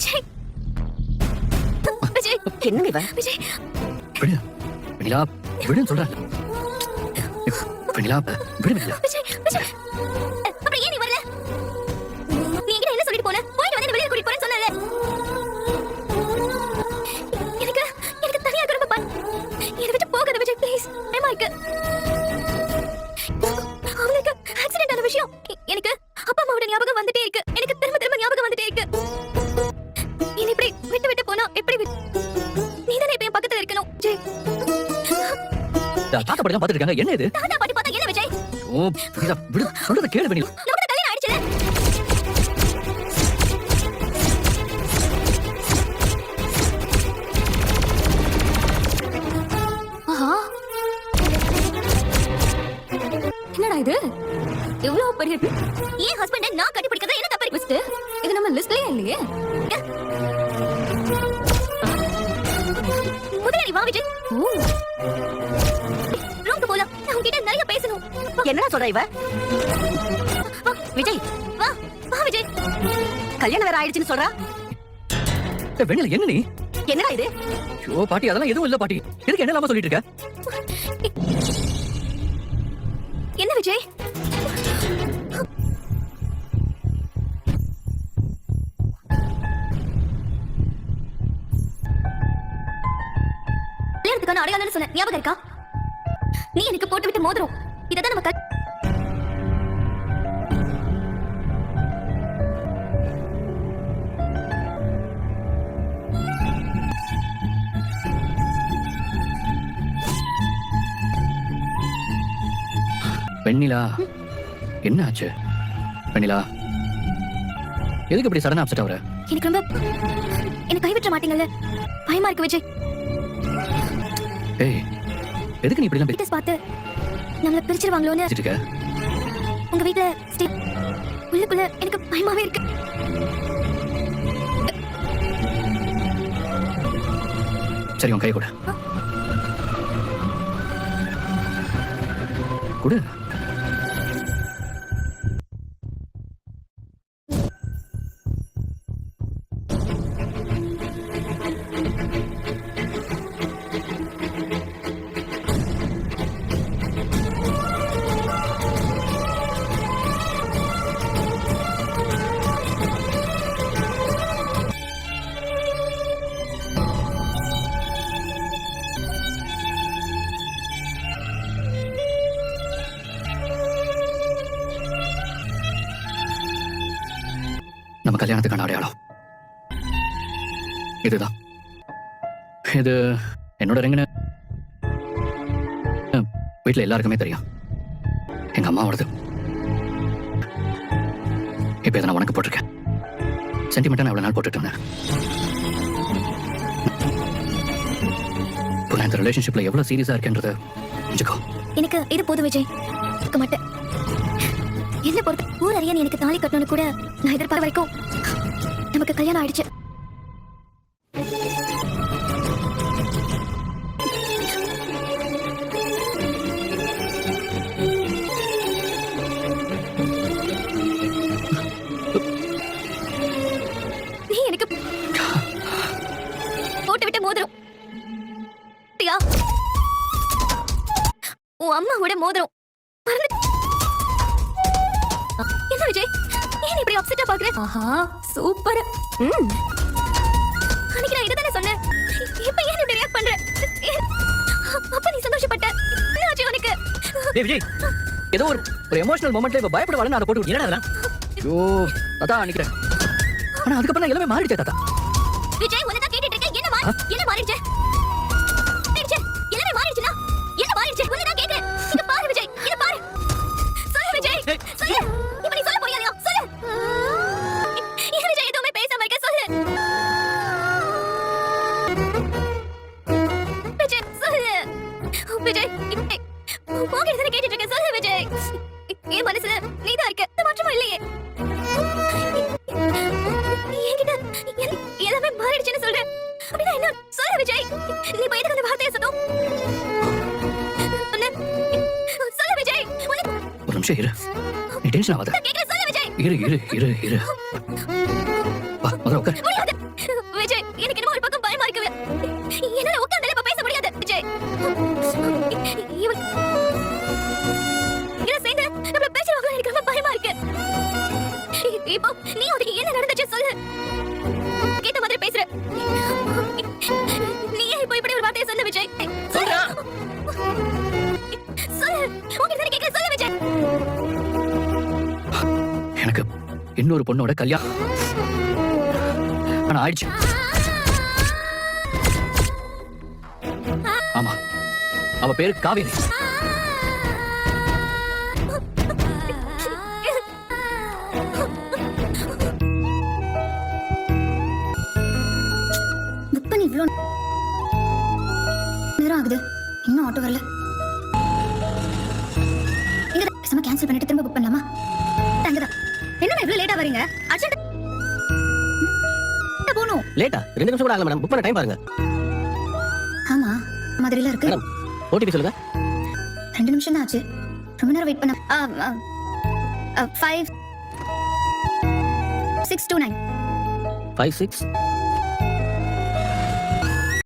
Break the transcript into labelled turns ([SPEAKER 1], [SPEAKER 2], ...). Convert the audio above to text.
[SPEAKER 1] விஜய். விஜய்.
[SPEAKER 2] என்னங்க இவ
[SPEAKER 1] விஜய்.
[SPEAKER 3] விடு வெண்ணிலா விடுன்னு சொல்றேன் வெண்ணிலா விடு வெண்ணிலா
[SPEAKER 1] விஜய் விஜய்.
[SPEAKER 3] தாத்தா படம் பார்த்துட்டு இருக்காங்க. என்ன இது?
[SPEAKER 1] தாத்தா பாட்டி பார்த்தா என்ன விஜய்?
[SPEAKER 3] ஓ வெண்ணிலா விடு சொல்றத கேளு வெண்ணிலா.
[SPEAKER 1] நமக்கு கல்யாணம் என்னடா இது? இவ்வளவு பெரிய ஏன் ஹஸ்பண்ட் நான் கட்டி பிடிக்கிறதா என்ன தப்பு லிஸ்ட் இது நம்ம லிஸ்ட்லயே இல்லையே. முதலாளி வா விஜய். ஓ. உன்கிட்ட நிறைய பேசணும்.
[SPEAKER 2] என்னடா சொல்ற இவ? விஜய்.
[SPEAKER 1] வா. வா விஜய்.
[SPEAKER 2] கல்யாணம் வேற ஆயிடுச்சுன்னு சொல்றா?
[SPEAKER 3] வெண்ணிலா என்ன நீ?
[SPEAKER 2] என்னடா இது?
[SPEAKER 3] ஐயோ பாட்டி அதெல்லாம் எதுவும் இல்ல பாட்டி. எதுக்கு என்ன இல்லாம சொல்லிட்டு இருக்க?
[SPEAKER 1] என்ன விஜய்? கல்யாணத்துக்கான அடையாளம்னு சொன்ன. ஞாபகம் இருக்கா? நீ எனக்கு போட்டு விட்டு மோதிரம். இததான் நம்ம
[SPEAKER 3] வெண்ணிலா என்ன ஆச்சு வெண்ணிலா எதுக்கு இப்படி சடனா அப்செட் ஆகுற?
[SPEAKER 1] எனக்கு ரொம்ப என்ன கைவிட்ட மாட்டீங்கல்ல? பயமா இருக்கு விஜய்.
[SPEAKER 3] ஏய் எதுக்கு நீ இப்படி எல்லாம்
[SPEAKER 1] வீட்டஸ் பார்த்து நம்மள பிரிச்சிருவாங்களோன்னு
[SPEAKER 3] இருக்க
[SPEAKER 1] உங்க வீட்ல ஸ்டே உள்ளுக்குள்ள எனக்கு பயமாவே இருக்கு.
[SPEAKER 3] சரி உன் கை கொடு. கொடு. நம்ம கல்யாணத்துக்கான அடையாளம். இதுதான். இது என்னோட ரெங்கன வீட்டில் எல்லாருக்குமே தெரியும். எங்க அம்மாவோடது. இப்போ இதை நான் உனக்கு போட்டிருக்கேன். சென்டிமெண்ட்டாக நான் இவ்வளோ நாள் போட்டுட்டு இருந்தேன் இப்போ நான் இந்த ரிலேஷன்ஷிப்பில் எவ்வளோ சீரியஸாக இருக்கேன்றது புரிஞ்சுக்கோ.
[SPEAKER 1] எனக்கு இது போதும் விஜய். இருக்க மாட்டேன். என்ன பொறுத்து ஊர் அறிய எனக்கு தாலி கட்டணும்னு கூட நான் எதிர்பார்த்த வரைக்கும் நமக்கு கல்யாணம் ஆயிடுச்சு. நீ எனக்கு போட்டு உன் அம்மாவோட மோதிரம். மறந்து ஏன் இப்படி அப்செட்டா பாக்குற ஆஹா சூப்பர் ம். அன்னைக்கு நான் இதுதானே சொன்னேன். இப்ப ஏன் இப்படி ரியாக்ட் பண்ற? அப்ப நீ சந்தோஷப்பட்ட. என்னாச்சு உனக்கு?
[SPEAKER 3] ஏய் விஜய் ஏதோ ஒரு ஒரு எமோஷனல் மொமெண்ட்ல இப்ப பயப்பட வரல அதை போட்டு என்னடா அதெல்லாம் ஐயோ தாத்தா நிக்கிறேன். ஆனா அதுக்கப்புறம் நான் எல்லாமே மாறிட்டேன் தாத்தா.
[SPEAKER 1] விஜய் தான் கேட்டுட்டு இருக்கேன். என்ன மாறி என்ன மாறிடுச்சு மாறிடுச்சு?
[SPEAKER 3] சே இரு. நீ டென்ஷன் ஆகாத. இரு இரு இரு இரு. வா முதல்ல உட்கார்.
[SPEAKER 4] விஜய் எனக்கு என்னமோ ஒரு பக்கம்
[SPEAKER 1] பயம் இன்னொரு பொண்ணோட கல்யாணம். ஆயிடுச்சு. ஆமா. அவ பேரு காவேரி
[SPEAKER 4] புக் பண்ணி இவ்வளோ நேரம் ஆகுது. இன்னும் ஆட்டோ வரல. வரீங்க அர்ஜென்ட் போகணும்
[SPEAKER 5] லேட்டா. ரெண்டு நிமிஷம் கூட ஆகல மேடம். புக் பண்ண டைம் பாருங்க.
[SPEAKER 4] ஆமா. மாதிரில இருக்கு.
[SPEAKER 5] மேடம் ஓடிபி சொல்லுங்க.
[SPEAKER 4] ரெண்டு நிமிஷம் தான் ஆச்சு. ரொம்ப நேரம் வெயிட் பண்ண five six two nine
[SPEAKER 5] five six